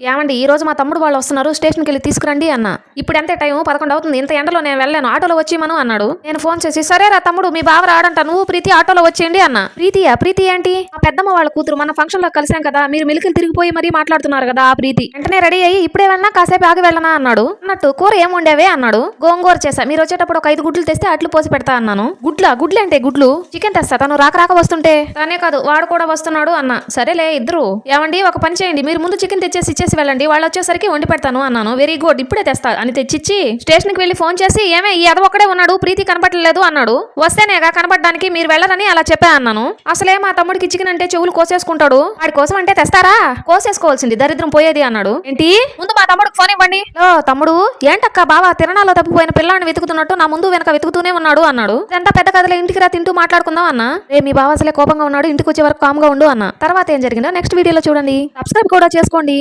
ఏమండి ఈ రోజు మా తమ్ముడు వాళ్ళు వస్తున్నారు స్టేషన్కి వెళ్ళి తీసుకురండి అన్న. ఇప్పుడు ఎంత టైం పదకొండు అవుతుంది ఇంత ఎండలో నేను వెళ్ళాను ఆటోలో వచ్చేయమను అన్నాడు. నేను ఫోన్ చేసి సరేరా తమ్ముడు మీ బావ రాడంట నువ్వు ప్రీతి ఆటోలో వచ్చేయండి అన్న. ప్రీతియా? ప్రీతి ఏంటి? ఆ పెద్దమ్మ వాళ్ళ కూతురు మన ఫంక్షన్లో కలిసాం కదా మీరు మిలికలు తిరిగిపోయి మరీ మాట్లాడుతున్నారు కదా ఆ ప్రీతి. వెంటనే రెడీ అయ్యి ఇప్పుడే వెళ్ళినా? కాసేపు ఆగి వెళ్ళనా? అన్నాడు. అన్నట్టు కూర ఏం ఉండేవే అన్నాడు. గోంగూర చేసా మీరు వచ్చేటప్పుడు ఒక ఐదు గుడ్లు తెస్తే అట్లు పోసి పెడతా అన్నాను. గుడ్లా? గుడ్లు అంటే గుడ్లు? చికెన్ తెస్తా తను రాక రాక వస్తుంటే. తనే కాదు వాడు కూడా వస్తున్నాడు అన్న. సరేలే ఇద్దరు. ఏమండి ఒక పని చేయండి మీరు ముందు చికెన్ తెచ్చేసి ఇచ్చేసి వెళ్ళండి. వాళ్ళు వచ్చేసరికి వండి పెడతాను అన్నాను. వెరీ గుడ్ ఇప్పుడే తెస్తా. అని తెచ్చిచ్చి స్టేషన్కి వెళ్ళి ఫోన్ చేసి ఏమే ఈ అదవ ఒక్కడే ఉన్నాడు? ప్రీతి కనపడలేదు అన్నాడు. వస్తేనేగా కనపడడానికి మీరు వెళ్ళరని అలా చెప్పా అన్నాను. అసలే మా తమ్ముడికి చికెన్ అంటే చెవులు కోసేసుకుంటాడు. వాడి కోసం అంటే తెస్తారా? కోసేసుకోవాల్సింది. దరిద్రం పోయేది అన్నాడు. ఏంటి? ముందు మా తమ్ముడికి ఫోన్ ఇవ్వండి. ఓ తమ్ముడు? ఏంటక్క బావా? తిరణాలో తప్పిపోయిన పిల్లాన్ని వెతుకుతున్నట్టు నా ముందు వెనక వెతుకుతూనే ఉన్నాడు అన్నాడు. ఇదంతా పెద్ద కథలో. ఇంటికి రా తింటూ మాట్లాడుకుందాం అన్న. రే మీ బావ అసలే కోపంగా ఉన్నాడు. ఇంటికి వచ్చే వరకు కామ్గా ఉండు అన్న. తర్వాత ఏం జరిగిందో నెక్స్ట్ వీడియోలో చూడండి. సబ్స్క్రైబ్ కూడా చేసుకోండి.